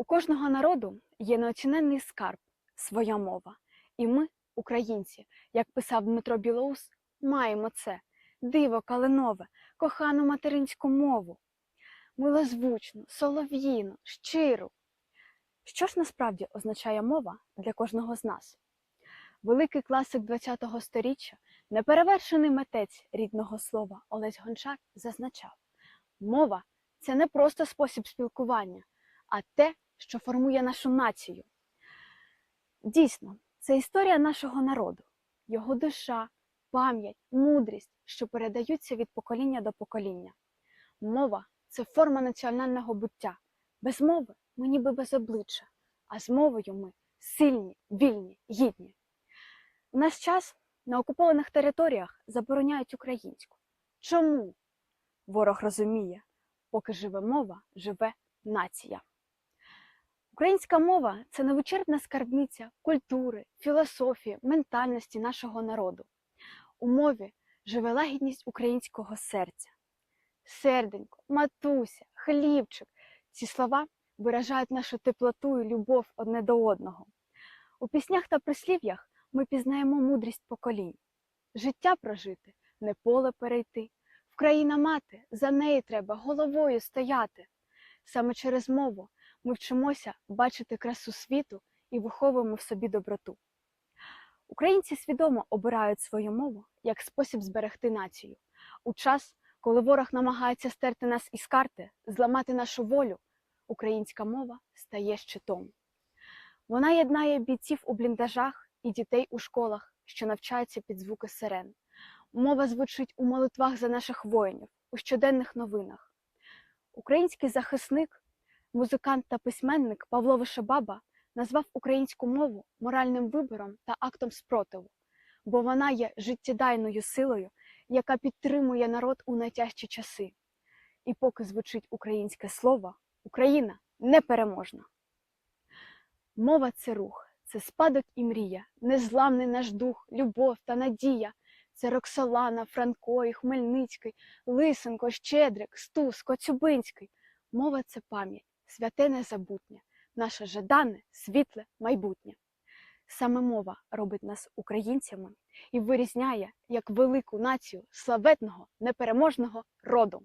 У кожного народу є неоціненний скарб своя мова. І ми, українці, як писав Дмитро Білоус, маємо це диво калинове, кохану материнську мову, милозвучну, солов'їну, щиру. Що ж насправді означає мова для кожного з нас? Великий класик ХХ століття, неперевершений митець рідного слова Олесь Гончар зазначав: мова це не просто спосіб спілкування, а те, що формує нашу націю. Дійсно, це історія нашого народу, його душа, пам'ять, мудрість, що передаються від покоління до покоління. Мова це форма національного буття. Без мови ми ніби без обличчя, а з мовою ми сильні, вільні, гідні. У наш час на окупованих територіях забороняють українську. Чому? Ворог розуміє, поки живе мова, живе нація. Українська мова це невичерпна скарбниця культури, філософії, ментальності нашого народу. У мові живе лагідність українського серця. Серденько, матуся, хлібчик ці слова виражають нашу теплоту і любов одне до одного. У піснях та прислів'ях ми пізнаємо мудрість поколінь. Життя прожити, не поле перейти. В країна мати, за неї треба головою стояти. Саме через мову ми вчимося бачити красу світу і виховуємо в собі доброту. Українці свідомо обирають свою мову як спосіб зберегти націю. У час, коли ворог намагається стерти нас із карти, зламати нашу волю, українська мова стає щитом. Вона єднає бійців у бліндажах і дітей у школах, що навчаються під звуки сирен. Мова звучить у молитвах за наших воїнів, у щоденних новинах. Український захисник, музикант та письменник Павло Вишебаба назвав українську мову моральним вибором та актом спротиву, бо вона є життєдайною силою, яка підтримує народ у найтяжчі часи. І поки звучить українське слово, Україна непереможна. Мова це рух, це спадок і мрія, незламний наш дух, любов та надія. Це Роксолана, Франко і Хмельницький, Лисенко, Щедрик, Стус, Коцюбинський. Мова це пам'ять, святе незабутнє, наше жадане, світле майбутнє. Саме мова робить нас українцями і вирізняє як велику націю славетного, непереможного роду.